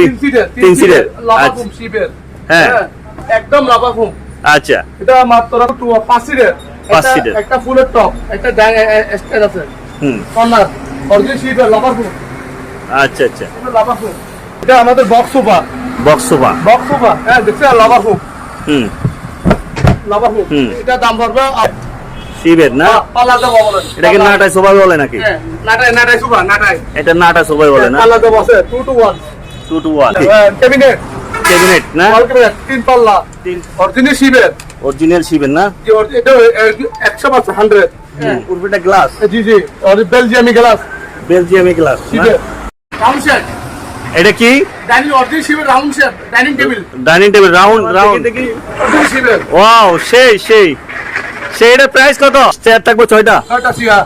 তিন সিটের তিন সিটের লাভা আচ্ছা। শিপের হ্যাঁ। একদম আচ্ছা। এটা মাত্র পাঁচ সিটের পাঁচ সিটের। একটা ফুলের টপ একটা স্টেজ আছে। হুম। কর্নার অরিজিনাল শিপের লাভা আচ্ছা আচ্ছা। এটা এটা আমাদের box sofa box sofa box sofa হ্যাঁ দেখছেন? লাভা হুম। লাভা এটা দাম পড়বে শিবের না? এটাকে নাটাই সোফা বলে নাকি? হ্যাঁ নাটাই নাটাই সোফা নাটাই। এটা নাটা সোফাই বলে না? Two two one two two one cabinet cabinet না তিন পাল্লা তিন অরিজিনাল শিপের অরিজিনাল শিবের না এটা একশো পার্সেন্ট হান্ড্রেড উর্ফিটা গ্লাস জি জি আর বেলজিয়ামি গ্লাস বেলজিয়ামি গ্লাস রাউন্ড শেপ এটা কি? Dining original শিপের round shape dining table dining table round round original শিপের wow সেই সেই সেই. এটার প্রাইস কত? চেয়ার থাকবে ছয়টা? ছয়টা সিয়া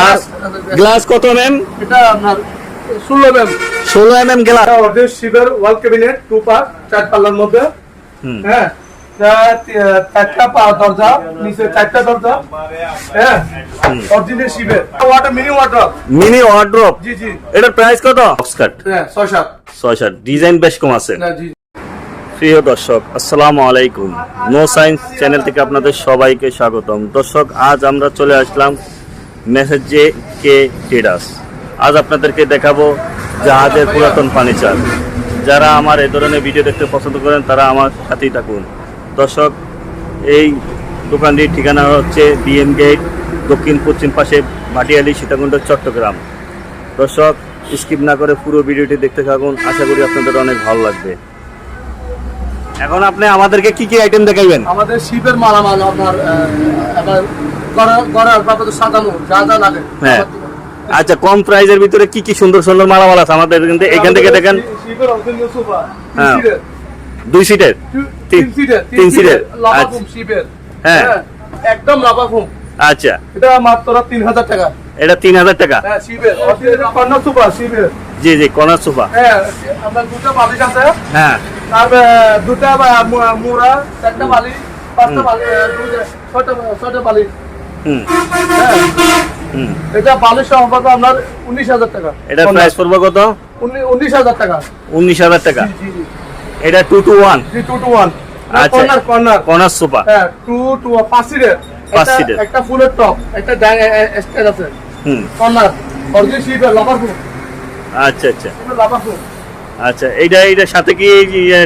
আর গ্লাস কত ম্যাম এটা আপনার ষোলো ম্যাম ষোলো M M glass original wall cabinet two part চার পাল্লার মধ্যে। হ্যাঁ চারটা দরজা নিচে চারটা দরজা। হ্যাঁ original শিপের water mini water mini wardrobe জি জি। এটার প্রাইস কত? বক্স হ্যাঁ ছয় সাত। ছয় সাত। ডিজাইন বেশ কম আছে। প্রিয় দর্শক আসসালামু আলাইকুম। নো সায়েন্স চ্যানেল থেকে আপনাদের সবাইকে স্বাগতম। দর্শক আজ আমরা চলে আসলাম মেসেজ কে ট্রেডার্স আজ আপনাদেরকে দেখাবো জাহাজের পুরাতন ফার্নিচার। যারা আমার এই ধরনের ভিডিও দেখতে পছন্দ করেন তারা আমার সাথেই থাকুন। দর্শক এই দোকানটির ঠিকানা হচ্ছে বিএম গেট দক্ষিণ পশ্চিম পাশে ভাটিয়ালি সীতাকুণ্ড চট্টগ্রাম। দর্শক স্কিপ না করে পুরো ভিডিওটি দেখতে থাকুন। আশা করি আপনাদের অনেক ভালো লাগবে। এখন আপনি আমাদেরকে কি কি আইটেম দেখাইবেন? আমাদের শিপের মালামাল আপনার গড়ার বাবদ সাজানো যা যা লাগে। হ্যাঁ। আচ্ছা কম প্রাইজের ভিতরে কি কি সুন্দর সুন্দর মালামাল আছে? আমাদের কিন্তু এখান থেকে দেখেন। হ্যাঁ। দুই সিটের তিন- সিটের আচ্ছা। হ্যাঁ। হ্যাঁ একদম লাভা ফুম আচ্ছা। এটা মাত্র তিন হাজার টাকা। এটা তিন হাজার টাকা? হ্যাঁ জি জি কর্নার সোফা হ্যাঁ দুটো হ্যাঁ। মুড়া চারটা বালিশ পাঁচটা বালিশ হুম। হ্যাঁ। হুম এটা বালিশ আপনার উনিশ হাজার টাকা। এটার প্রাইস পড়বে কত? উনিশ হাজার টাকা। উনিশ হাজার টাকা। এটা two two one two two one. Corner corner corner sofa হ্যাঁ টু টু পাঁচ সিটের পাঁচ একটা- সিটের। একটা ফুলের টপ একটা স্টেজ আছে। হুম। কর্নার অরিজিনাল শিপের লাভার ফুল আচ্ছা আচ্ছা। লাভার ফুল আচ্ছা এইটা সাথে কি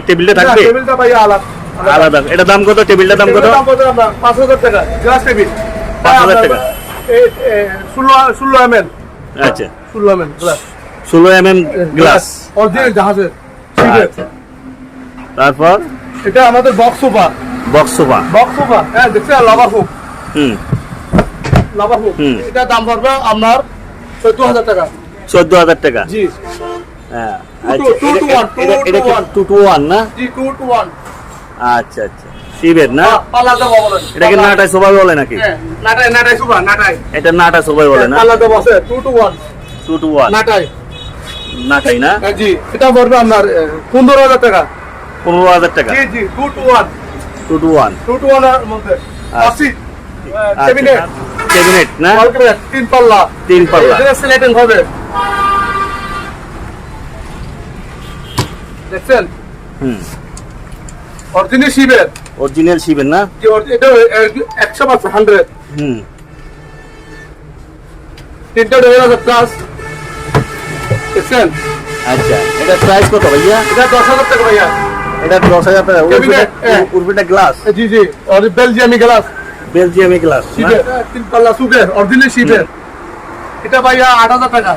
টেবিলটা থাকবে? টেবিলটা ভাই আলাদা। আলাদা। এটা দাম কত? টেবিলটার দাম কত? টেবিলটার দাম কত আপনার? পাঁচ হাজার টাকা। গ্লাস টেবিল 5,000 টাকা। ষোলো ষোলো এম এল আচ্ছা। ষোলো এম এল গ্লাস ষোলো এম এম গ্লাস অরিজিনাল জাহাজের আচ্ছা। তারপর? এটা আমাদের box sofa box sofa box sofa হ্যাঁ দেখছেন লাভা ফুক হুম। লাভা হুম। এটা দাম পড়বে আপনার চোদ্দ হাজার টাকা। চোদ্দ হাজার টাকা? জি। হ্যাঁ to one. Two two one না? জি টু টু ওয়ান আচ্ছা আচ্ছা। শিবের না? বলেন। এটাকে নাটাই সোফা বলে নাকি? হ্যাঁ এটা নাটা সোফাই বলে না? টু টু ওয়ান ওয়ান নাটাই। নাটাই না? হ্যাঁ, জি এটা পড়বে আপনার পনেরো হাজার টাকা। পনেরো হাজার টাকা? জি জি two two one two two one two two ওয়ানের মধ্যে। আশি ক্যাবিনেট ক্যাবিনেট না? তিন পাল্লা। তিন পাল্লা। সিলেটিং হবে। দেখছেন? হুম। অরিজিনাল শিবের। অরিজিনাল শিবের না এটা একশো পাঁচশো হান্ড্রেড হুম তিনটা প্লাস দেখছেন আচ্ছা এটা প্রাইস কত ভাইয়া এটা দশ হাজার টাকা ভাইয়া এটা দশ হাজার টাকা Cabinet। উর্ফিটা গ্লাস জি জি আর বেলজিয়ামি গ্লাস বেলজিয়ামি গ্লাস তিন পাল্লা সুবের অরিজিনাল শিবের এটা ভাইয়া আট হাজার টাকা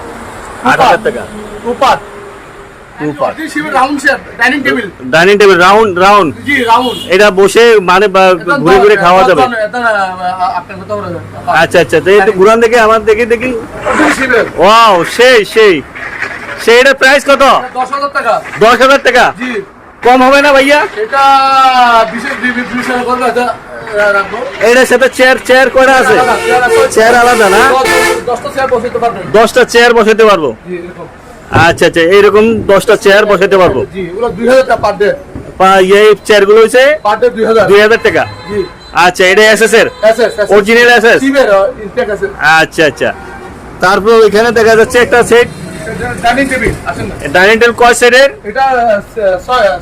আট হাজার টাকা two two part dining table dining table round round জি রাউন্ড এটা বসে মানে ঘুরে ঘুরে খাওয়া যাবে। আচ্ছা আচ্ছা তো একটু ঘুরান দেখে আমার দেখি দেখি। ওয়াও সেই সেই। সেই এটার প্রাইস কত? দশ হাজার টাকা। দশ হাজার টাকা? জি। কম হবে না ভাইয়া? এটা বিশেষ বিশেষ করবে এটা এটার সাথে চেয়ার চেয়ার আছে? চেয়ার আলাদা না? দশটা চেয়ার বসাতে দশটা চেয়ার বসাতে পারব। আচ্ছা আচ্ছা এইরকম দশটা চেয়ার বসাতে পারব? এই চেয়ারগুলো হচ্ছে দুই হাজার। টাকা? আচ্ছা এটা এর? এস এস অরিজিনাল এসএস শিবের আচ্ছা আচ্ছা। তারপর ওইখানে দেখা যাচ্ছে একটা set dining table dining table কয় সেটের এটা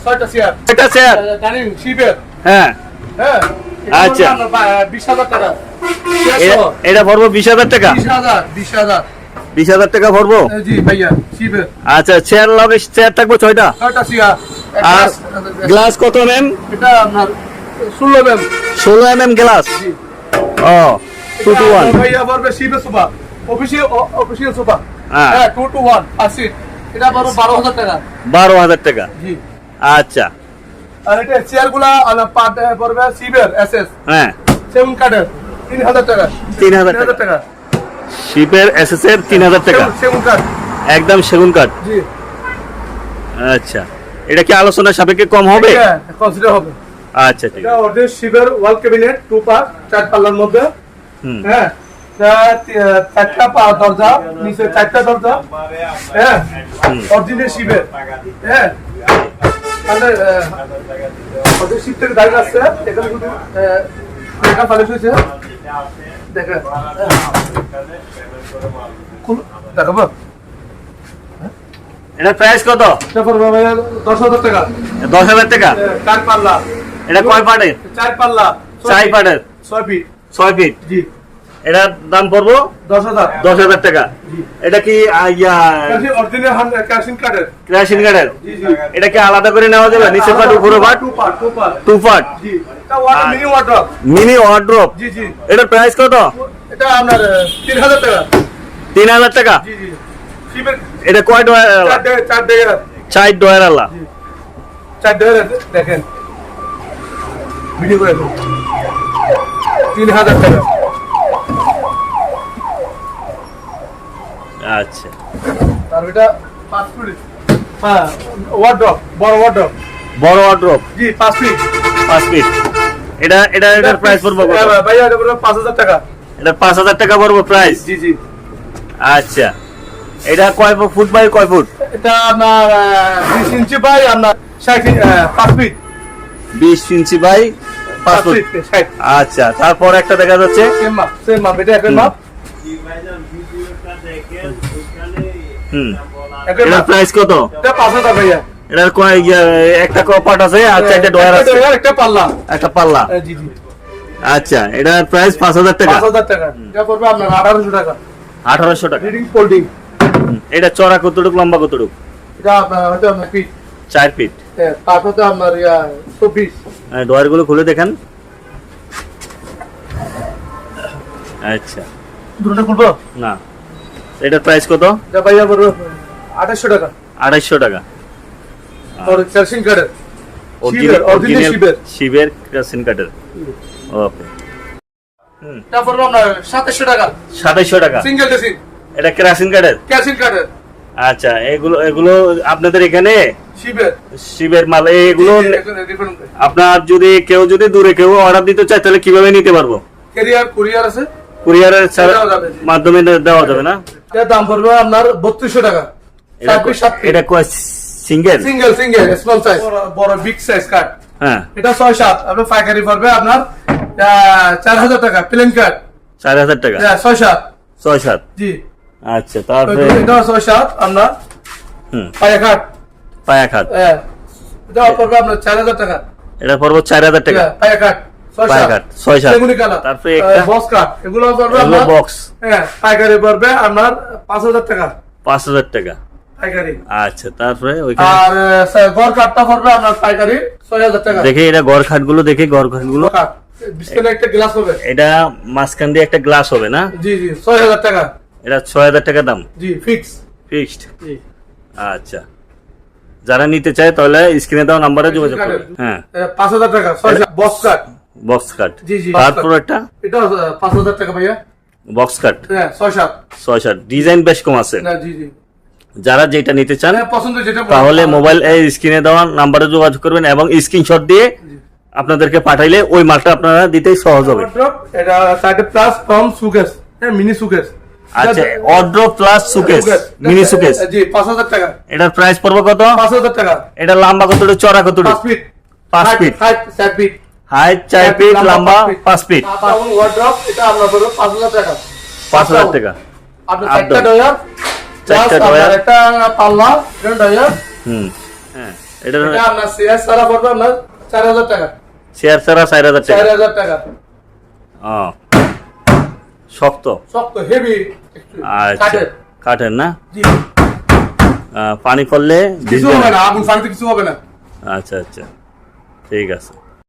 ছয়টা চেয়ার এটা চেয়ার ডাইনিং শিবের হ্যাঁ। হ্যাঁ আচ্ছা। বিশ হাজার টাকা। এটা ভরবো বিশ হাজার টাকা? বিশ হাজার বিশ হাজার। বিশ হাজার টাকা ভরবো? জি ভাইয়া আচ্ছা চেয়ার লগে চেয়ার থাকব ছয়টা? আর গ্লাস কত এটা আপনার ষোলো ম্যাম ষোলো এম এম গ্লাস ও টু টু ওয়ান ভাইয়া পড়বে শিবের সোফা অফিসিয়াল অফিসিয়াল সোফা হ্যাঁ। হ্যাঁ টু টু ওয়ান আশি এটা পড়বে বারো হাজার টাকা। বারো হাজার টাকা। জি। আচ্ছা। আর এটা চেয়ারগুলা পড়বে শিবের এস এস হ্যাঁ। সেভেন কাঠের তিন হাজার টাকা। তিন হাজার টাকা। শিপের এস এস এর তিন হাজার টাকা। সেভেন কাঠ। একদম সেগুন কাঠ। জি। আচ্ছা। এটা কি আলোচনার সাপেক্ষে কম হবে? কনসিডার হবে। আচ্ছা ঠিক এটা আছে। ওদের শিবের ওয়াল ক্যাবিনেট টু পার্ট চার পাল্লার মধ্যে। হুম। হ্যাঁ। চারটা পা দরজা নিচে চারটা দরজা। হ্যাঁ। অরিজিনাল শিবের হ্যাঁ। তাহলে ওদের শিব থেকে দাঁড়িয়ে আসছে। এখানে শুধু দেখা ফালিশ হয়েছে? দেখা। দেখাবো? এটার প্রাইস কত? এটা দশ হাজার টাকা। দশ হাজার টাকা? চার পাল্লা। এটা কয় পাটের? চার পাল্লা। চার পাটের? ছয় ফিট। ছয় ফিট? জি। এটার দাম পড়ব? দশ হাজার। দশ হাজার টাকা। এটা কি ইয়া কার্ডের জি এটা কি আলাদা করে নেওয়া যাবে? নিচে পাট উপরে পাট? Two part two part two part জি। এটা ওয়াটার মিনি ওয়ার্ড্রপ জি জি। এটার প্রাইস কত? এটা আপনার তিন হাজার টাকা। তিন হাজার টাকা? এটা কয় ডয়ার চার ডয়ার। আলা। চার ডে দেখেন। ভিডিও করে। তিন হাজার টাকা। আচ্ছা। আর এটা পাঁচ ফিট হ্যাঁ ওয়ার্ড্রপ বড় ওয়ার্ড্রপ বড় ওয়ার্ড্রপ জি পাঁচ ফিট পাঁচ ফিট এটা এটা এটার প্রাইস পড়ব কত? হ্যাঁ, এটা পড়বে পাঁচ হাজার টাকা। এটা পাঁচ হাজার টাকা পড়ব প্রাইস জি জি। আচ্ছা। এটা কয় ফুট বাই কয় ফুট এটা আপনার বিশ ইঞ্চি বাই আপনার ষাট ই- আহ, পাঁচ ফিট বিশ ইঞ্চি বাই পাঁচ পাঁচ ফুট ফিট ষাট। আচ্ছা তারপর একটা দেখা যাচ্ছে? সেম মাপ সেম মাপ এটা একই মাপ এটার প্রাইস কত? এটা পাঁচ হাজার ভাইয়া। এটার কয় একটা কপাট আছে আর চারটে ডয়ার আছে। একটা পাল্লা। একটা পাল্লা? জি জি। আচ্ছা এটার প্রাইস টাকা। টাকা। এটা পড়বে আপনার আঠারোশো টাকা। আঠারোশো টাকা। রিডিং ফোল্ডিং হুম। এটা চড়া কতটুক লম্বা কতটুক? এটা আপনার হয়তো আপনার ফিট চার ফিট তারপরে আপনার চব্বিশ। ডয়ারগুলো খুলে দেখেন। আচ্ছা। দুটো খুলবো? না। এটার প্রাইস কত? এটা ভাইয়া পড়বে আঠাশশো টাকা। আড়াইশো টাকা। আর ক্যালসিং কার্ডের শিবের, শিবের। শিবের ক্রাসিন ওকে। এটা পড়বে আপনার সাতাশশো টাকা। সাতাইশো টাকা। সিঙ্গেল ড্রেসিং এটা ক্রাসিন কাঠের ক্যালসিং কার্ডের আচ্ছা এগুলো এগুলো আপনাদের এখানে? শিবের। শিবের মাল এগুলো আপনার যদি কেউ যদি দূরে কেউ অর্ডার দিতে চায় তাহলে কীভাবে নিতে পারব? ক্যারিয়ার কুরিয়ার আছে? কুরিয়ারের মাধ্যমে দেওয়া যাবে না? এটার দাম পড়বে আপনার বত্রিশশো টাকা। এটা ছাব্বিশ সাত এটা কয় single? Single single small size বড় বিগ সাইজ কার্ড হ্যাঁ। এটা ছয় সাত। আপনার পাইকারি পড়বে আপনার চার হাজার টাকা প্লেন কার্ড চার হাজার টাকা? ছয় সাত। ছয় সাত? জি। আচ্ছা তারপরে এটা ছয় সাত আপনার হুম। পায়া কার্ড পায়া খাত এটা পড়বে আপনার চার হাজার টাকা। এটা পড়ব চার হাজার টাকা। পায়া ছয় পায়া কাট হ্যাঁ পাঁচ হাজার টাকা। আচ্ছা তারপরে ওইখানে? আর আহ, গড় কাঠটা পড়বে আপনার পাইকারি ছয় হাজার টাকা। দেখে এটা গড় খাটগুলো দেখে গড় খাটগুলো একটা গ্লাস হবে। এটা মাঝখান দিয়ে একটা গ্লাস হবে না? জি জি ছয় হাজার টাকা। এটা ছয় হাজার টাকা দাম? জি ফিক্স ফিক্সড আচ্ছা। যারা নিতে চায় তাহলে স্ক্রিনে দেওয়া নাম্বারে যোগাযোগ করবে। হ্যাঁ। পাঁচ হাজার টাকা বক্স কাঠ বক্স কাট। তারপর একটা এটা পাঁচ হাজার টাকা ভাইয়া। Box cut. হ্যাঁ ছয় সাত। ছয় সাত। ডিজাইন বেশ কম আছে। জি জি। যারা যেটা নিতে চান হ্যাঁ। তাহলে মোবাইল স্ক্রিনে দেওয়া নাম্বারে যোগাযোগ করবেন এবং স্ক্রিনশট দিয়ে আপনাদেরকে পাঠাইলে ওই মালটা আপনারা দিতেই সহজ হবে। এটা সাইডে প্লাস ফ্রম সুকেস হ্যাঁ মিনি সুকেস আচ্ছা অর্ড্রো প্লাস সুকেস মিনি সুকেস জি পাঁচ হাজার টাকা। এটার প্রাইস পড়বে কত? পাঁচ হাজার টাকা। এটা লম্বা কতটুকু চড়া পাঁচ কতটুকু ফিট ফিট হাইট চার ফিট লম্বা পাঁচ ফিট। ওয়ার্ড্রপ এটা আপনার পড়বে পাঁচ হাজার টাকা। পাঁচ হাজার টাকা। আপনার চারটা ডয়ার চারটা ডয়ার একটা পাল্লা এটা ডয়ার হুম। হ্যাঁ এটা আপনার সিএস সারা পড়বে আপনার চার হাজার টাকা। চেয়ার ছাড়া চার হাজার চার টাকা হাজার টাকা। ও। শক্ত। শক্ত হেভি আচ্ছা। কাঠের। না? পানি পড়লে কিছু হবে না আগুন ফানতে কিছু হবে না। আচ্ছা আচ্ছা। ঠিক আছে।